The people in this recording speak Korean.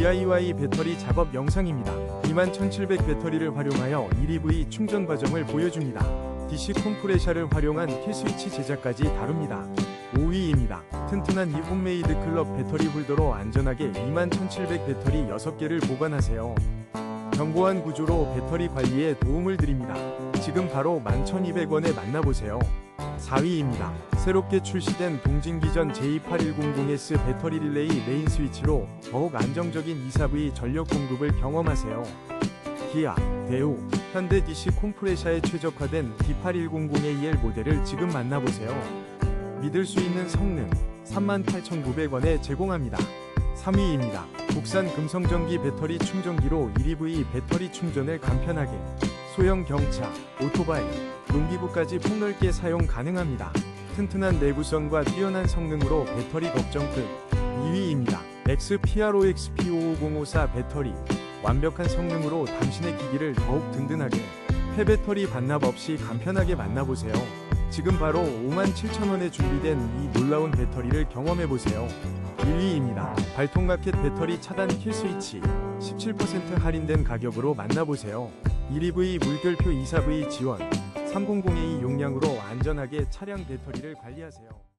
DIY 배터리 작업 영상입니다. 21700 배터리를 활용하여 1EV 충전 과정을 보여줍니다. DC 컴프레셔를 활용한 킬스위치 제작까지 다룹니다. 5위입니다. 튼튼한 이 홈메이드 클럽 배터리 홀더로 안전하게 21700 배터리 6개를 보관하세요. 견고한 구조로 배터리 관리에 도움을 드립니다. 지금 바로 11,200원에 만나보세요. 4위입니다. 새롭게 출시된 동진기전 J8100S 배터리 릴레이 레인 스위치로 더욱 안정적인 2사V 전력 공급을 경험하세요. 기아, 대우, 현대 DC 콤프레샤에 최적화된 D8100AL 모델을 지금 만나보세요. 믿을 수 있는 성능 38,900원에 제공합니다. 3위입니다. 국산 금성전기 배터리 충전기로 1EV 배터리 충전을 간편하게 소형 경차, 오토바이, 농기구까지 폭넓게 사용 가능합니다. 튼튼한 내구성과 뛰어난 성능으로 배터리 걱정 끝. 2위입니다. XPROX P55054 배터리 완벽한 성능으로 당신의 기기를 더욱 든든하게 폐배터리 반납 없이 간편하게 만나보세요. 지금 바로 57,000원에 준비된 이 놀라운 배터리를 경험해보세요. 1위입니다. 발통마켓 배터리 차단 킬 스위치 17% 할인된 가격으로 만나보세요. 1EV 물결표 2사V 지원 300A 용량으로 안전하게 차량 배터리를 관리하세요.